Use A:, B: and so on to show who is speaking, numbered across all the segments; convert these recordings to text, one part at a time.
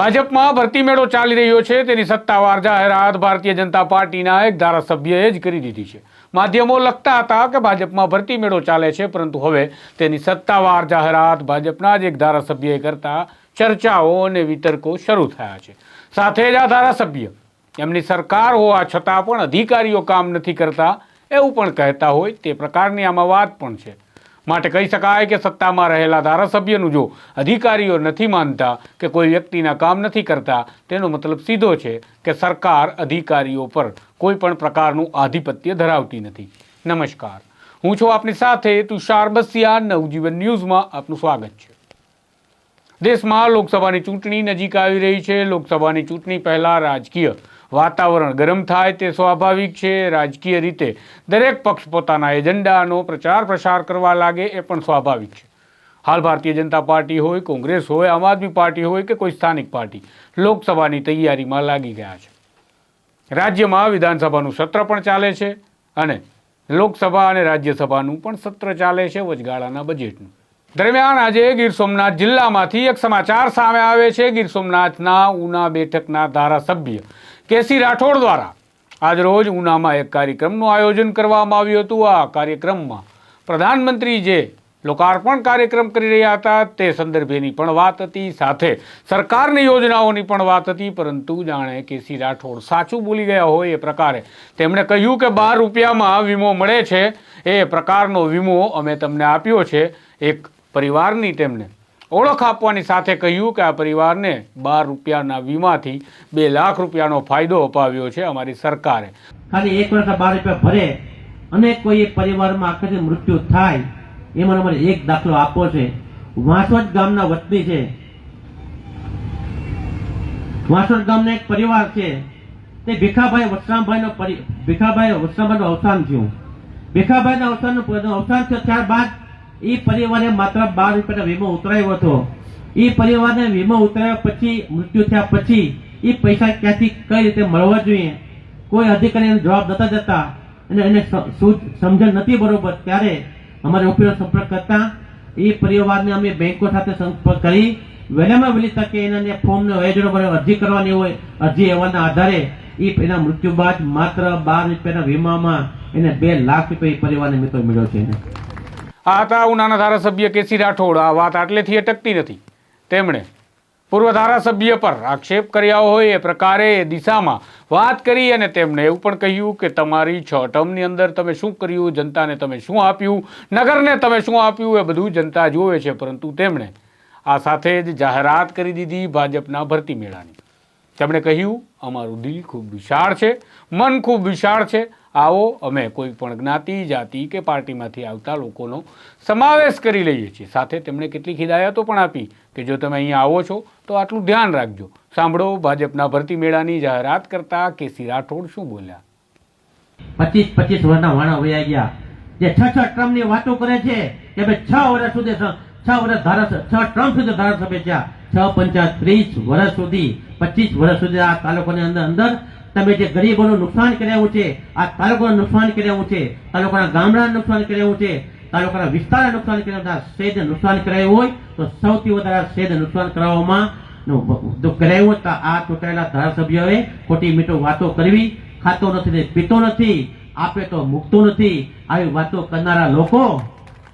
A: ભાજપમાં ભરતી મેળો ચાલી રહ્યો છે. તેની સત્તાવાર જાહેરાત ભારતીય જનતા પાર્ટીના એક ધારાસભ્યએ જ કરી દીધી છે. માધ્યમો લખતા હતા કે ભાજપમાં ભરતી મેળો ચાલે છે, પરંતુ હવે તેની સત્તાવાર જાહેરાત ભાજપના જ એક ધારાસભ્યએ કરતા ચર્ચાઓ અને વિતર્કો શરૂ થયા છે. સાથે જ આ ધારાસભ્ય એમની સરકાર હોવા છતાં પણ અધિકારીઓ કામ નથી કરતા એવું પણ કહેતા હોય તે પ્રકારની આમાં વાત પણ છે. માટે કહી શકાય કે સત્તામાં રહેલા ધારાસભ્યનું જો અધિકારીઓ નથી માનતા કે કોઈ વ્યક્તિના કામ નથી કરતા, તેનો મતલબ સીધો છે કે સરકાર અધિકારીઓ પર કોઈ પણ પ્રકારનું આધિપત્ય ધરાવતી નથી. નમસ્કાર. હું છું આપની સાથે તુષાર બસિયા, નવજીવન ન્યૂઝમાં આપનું સ્વાગત છે. દેશમાં લોકસભાની ચૂંટણી નજીક આવી રહી છે. લોકસભાની ચૂંટણી પહેલાં રાજકીય વાતાવરણ ગરમ થાય તે સ્વાભાવિક છે. રાજકીય રીતે દરેક પક્ષ પોતાના એજન્ડાનો પ્રચાર પ્રસાર કરવા લાગે એ પણ સ્વાભાવિક છે. હાલ ભારતીય જનતા પાર્ટી હોય, કોંગ્રેસ હોય, આમ આદમી પાર્ટી હોય કે કોઈ સ્થાનિક પાર્ટી, લોકસભાની તૈયારીમાં લાગી ગયા છે. રાજ્યમાં વિધાનસભાનું સત્ર પણ ચાલે છે અને લોકસભા અને રાજ્યસભાનું પણ સત્ર ચાલે છે વચગાળાના બજેટનું. દરમિયાન આજે ગીર સોમનાથ જિલ્લામાંથી એક સમાચાર સામે આવે છે. ગીર સોમનાથના ઉના બેઠકના ધારાસભ્ય કેસી રાઠોડ દ્વારા આજરોજ ઉનામાં એક કાર્યક્રમનું આયોજન કરવામાં આવ્યું હતું. આ કાર્યક્રમમાં પ્રધાનમંત્રી જે લોકાર્પણ કાર્યક્રમ કરી રહ્યા હતા તે સંદર્ભેની પણ વાત હતી. સાથે સરકારની યોજનાઓની પણ વાત હતી, પરંતુ જાણે કેસી રાઠોડ સાચું બોલી ગયા હોય એ પ્રકારે તેમણે કહ્યું કે બાર રૂપિયામાં વીમો મળે છે. એ પ્રકારનો વીમો અમે તમને આપ્યો છે. એક પરિવારની તેમને ઓળખ આપવાની સાથે કહ્યું કે આ પરિવારને બાર રૂપિયાના વીમાથી બે લાખ રૂપિયાનો ફાયદો અપાવ્યો છે અમારી સરકારે.
B: ખાલી એક વર્ષના બાર રૂપિયા ભરે અને કોઈ એક પરિવારમાં આકસ્મિક મૃત્યુ થાય, એમાં અમારે એક દાખલો આપવો છે. વાંસવટ ગામના વતની છે. વાંસવટ ગામના એક પરિવાર છે. તે ભીખાભાઈ વસરામભાઈનો ભીખાભાઈ નું અવસાન થયું. ભીખાભાઈના અવસાનનું અવસાન થયું ત્યારબાદ એ પરિવારે માત્ર બાર રૂપિયાનો વીમો ઉતરાવ્યો હતો. એ પરિવારને વીમો ઉતરાવ્યા પછી, મૃત્યુ થયા પછી એ પૈસા ક્યાંથી, કઈ રીતે મળવા જોઈએ? કોઈ અધિકારી એને જવાબ નતા જતા અને એને સમજણ નથી બરોબર. ત્યારે અમારે ઉપયોગ સંપર્ક કરતા એ પરિવારને અમે બેંકો સાથે સંપર્ક કરી વહેલામાં વહેલી તકે એના ફોર્મનો એજનો અરજી કરવાની હોય, અરજી અહેવાલના આધારે એ એના મૃત્યુ બાદ માત્ર બાર રૂપિયાના વીમામાં એને બે લાખ રૂપિયા એ પરિવારને મિત્રો મળ્યો છે એને.
A: આ હતા ઉનાના ધારાસભ્ય કેસી રાઠોડ. આ વાત આટલેથી અટકતી નથી. તેમણે પૂર્વ ધારાસભ્ય પર આક્ષેપ કર્યા હોય એ પ્રકારે એ દિશામાં વાત કરી અને તેમણે એવું પણ કહ્યું કે તમારી છ ટર્મની અંદર તમે શું કર્યું, જનતાને તમે શું આપ્યું, નગરને તમે શું આપ્યું, એ બધું જનતા જોવે છે. પરંતુ તેમણે આ સાથે જ જાહેરાત કરી દીધી ભાજપના ભરતી મેળાની. તેમણે કહ્યું, અમારું દિલ ખૂબ વિશાળ છે, મન ખૂબ વિશાળ છે. આવો અમે કોઈ પણ જ્ઞાતિ, જાતિ કે પાર્ટીમાંથી આવતા લોકોનો સમાવેશ કરી લઈએ છીએ. સાથે તેમણે કેટલીક હિદાયતો પણ આપી કે જો તમે અહીંયા આવો છો, તો આટલું ધ્યાન રાખજો. સાંભળો, ભાજપના ભરતી મેળાની જાહેરાત કરતા કેસી રાઠોડ શું બોલ્યા?
B: પચીસ પચીસ વર્ષના વાણા વયા ગયા. જે છ છ ટર્મની વાતો કરે છે કે ભાઈ છ વર્ષ સુધી છ વર્ષ ધારાસભ્ય, છ ટ્રમ્પ સુધી ધારાસભ્ય છ પંચાયત ત્રીસ વર્ષ સુધી પચીસ વર્ષ સુધી આ તાલુકાની અંદર અંદર તમે જે ગરીબોનું નુકસાન કર્યું છે, આ તાલુકાનું નુકસાન કર્યું છે, તાલુકાના ગામડાનું નુકસાન કર્યું છે, તાલુકાના વિસ્તારને નુકસાન કર્યું શેદ નુકસાન કરાયું હોય, તો સૌથી વધારે શેદ નુકસાન કરાવવામાં કરાયું તો આ ચૂંટાયેલા ધારાસભ્યોએ ખોટી મીઠો વાતો કરવી, ખાતો નથી પીતો નથી, આપે તો મૂકતો નથી, આવી વાતો કરનારા લોકો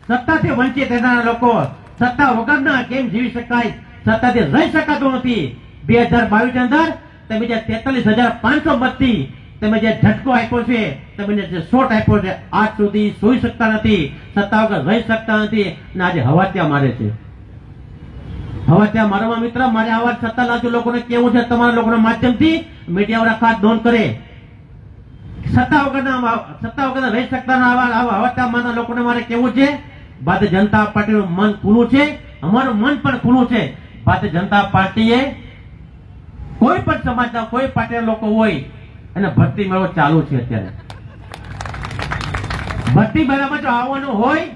B: સત્તાથી વંચિત રહેનારા લોકો, સત્તા વગરના કેમ જીવી શકાય? સત્તાથી રહી શકાતું નથી. બે હજાર બાવીસ અંદર તમે જે તેતાલીસ હજાર પાંચસો મતથી તમે જે ઝટકો આપ્યો છે, તમે જે શોટ આપ્યો છે, આજ સુધી સુઈ શકતા નથી, સત્તા વગર રહી શકતા નથી અને આજે હવા ત્યાં મારે છે. હવા ત્યાં મારવા મિત્ર, મારે આવા સત્તા લાજુ લોકોને કેવું છે, તમારા લોકોના માધ્યમથી મીડિયા વાળા ખાસ નોંધ કરે. સત્તા વગરના સત્તા વગરના રહી શકતા આવા આવા હવે ત્યાં મારા લોકોને મારે કેવું છે, ભારતીય જનતા પાર્ટીનું મન ખુલ્લું છે, અમારું મન પણ ખુલ્લું છે. ભારતીય જનતા પાર્ટીએ કોઈ પણ સમાજના કોઈ પાર્ટીના લોકો હોય અને ભરતી મેળો ચાલુ છે અત્યારે. ભરતી મેળામાં જો આવવાનું હોય,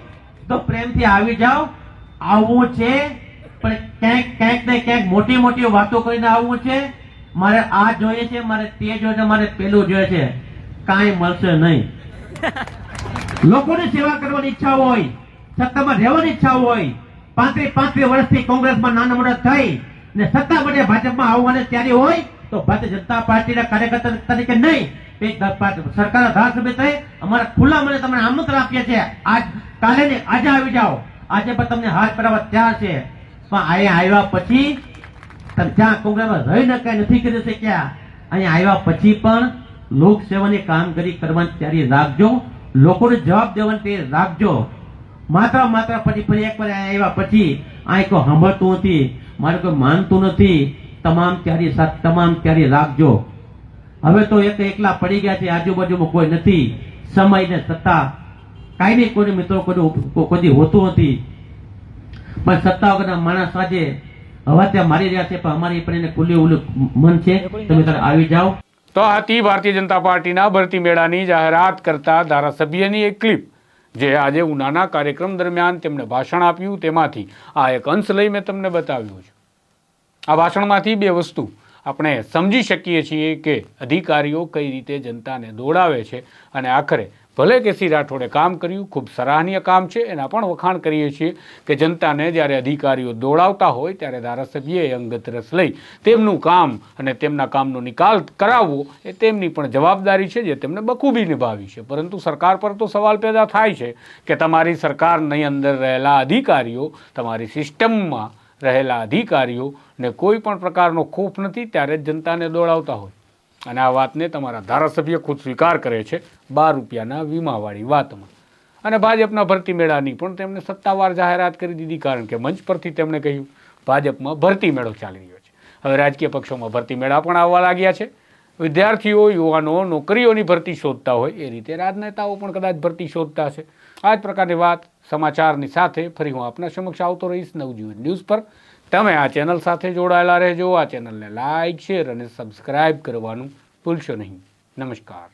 B: તો પ્રેમથી આવી જાઓ. આવવું છે, પણ ક્યાંક ક્યાંક ને ક્યાંક મોટી મોટી વાતો કરીને આવવું છે. મારે આ જોઈએ છે, મારે તે જોઈએ છે, મારે પેલું જોઈએ છે. કાંઈ મળશે નહીં. લોકોની સેવા કરવાની ઈચ્છા હોય સત્તામાં રહેવાની ઈચ્છા હોય પાંત્રીસ પાંત્રીસ વર્ષથી કોંગ્રેસમાં નાના મોટા થઈ ને સત્તા માટે ભાજપમાં આવવાને ત્યારે હોય તો ભારતીય જનતા પાર્ટીના કાર્યકર્તા તરીકે નહીં. સરકારના ધારાસભ્ય થઈ અમારા ખુલ્લા મને તમને આમંત્રણ આપીએ છીએ. આજ કાલે ને આજે આવી જાઓ. આજે પણ તમને હાથ પરાવવા ત્યાં છે. પણ અહીંયા આવ્યા પછી તમે જ્યાં કોંગ્રેસમાં રહી ન કાંઈ નથી કરી શક્યા. અહીંયા આવ્યા પછી પણ લોકસેવાની કામગીરી કરવાની તૈયારી રાખજો. લોકોને જવાબ દેવાની તૈયારી રાખજો. માત્ર માત્ર પછી ફરી એક વાર આવ્યા પછી આ કોઈ સાંભળતું નથી, મારે કોઈ માનતું નથી. તમામ ત્યારે તમામ ત્યારે રાખજો. હવે તો એક એકલા પડી ગયા છે, આજુબાજુમાં કોઈ નથી. સમય ને સત્તા કાંઈ નહીં કોઈ મિત્રો કોઈ હોતું નથી. પણ સત્તા વગરના માણસ આજે હવા ત્યાં મારી રહ્યા છે, પણ અમારી પણ એને ખુલ્લી ઉલ્લું મન છે. તમે તારે આવી જાઓ.
A: તો આથી ભારતીય જનતા પાર્ટીના ભરતી મેળાની જાહેરાત કરતા ધારાસભ્યની એક ક્લિપ. જે આજે હું નાના કાર્યક્રમ દરમિયાન તેમણે ભાષણ આપ્યું, તેમાંથી આ એક અંશ લઈ મેં તમને બતાવ્યું છે. આ ભાષણમાંથી બે વસ્તુ આપણે સમજી શકીએ છીએ કે અધિકારીઓ કઈ રીતે જનતાને દોડાવે છે અને આખરે ભલે કે સી રાઠોડે કામ કર્યું, ખૂબ સરાહનીય કામ છે, એના પણ વખાણ કરીએ છીએ કે જનતાને જ્યારે અધિકારીઓ દોડાવતા હોય ત્યારે ધારાસભ્યએ અંગત રસ લઈ તેમનું કામ અને તેમના કામનો નિકાલ કરાવવો એ તેમની પણ જવાબદારી છે જે તેમને બખૂબી નિભાવી છે. પરંતુ સરકાર પર તો સવાલ પેદા થાય છે કે તમારી સરકારની અંદર રહેલા અધિકારીઓ, તમારી સિસ્ટમમાં રહેલા અધિકારીઓને કોઈ પણ પ્રકારનો ખોફ નથી ત્યારે જ જનતાને દોડાવતા હોય. અને આ વાતને તમારા ધારાસભ્ય ખુદ સ્વીકાર કરે છે બાર રૂપિયાના વીમાવાળી વાતમાં. અને ભાજપના ભરતી મેળાની પણ તેમણે સત્તાવાર જાહેરાત કરી દીધી કારણ કે મંચ પરથી તેમણે કહ્યું, ભાજપમાં ભરતી મેળો ચાલી રહ્યો છે. હવે રાજકીય પક્ષોમાં ભરતી મેળા પણ આવવા લાગ્યા છે. વિદ્યાર્થીઓ, યુવાનો, નોકરીઓની ભરતી શોધતા હોય એ રીતે રાજનેતાઓ પણ કદાચ ભરતી શોધતા છે આ જ પ્રકારની વાત સમાચારની સાથે ફરી હું આપના સમક્ષ આવતો રહીશ નવજીવન ન્યૂઝ પર. તમે આ ચેનલ સાથે જોડાયેલા રહેજો. આ ચેનલને લાઇક શેર અને સબસ્ક્રાઇબ કરવાનું ભૂલશો નહીં. નમસ્કાર.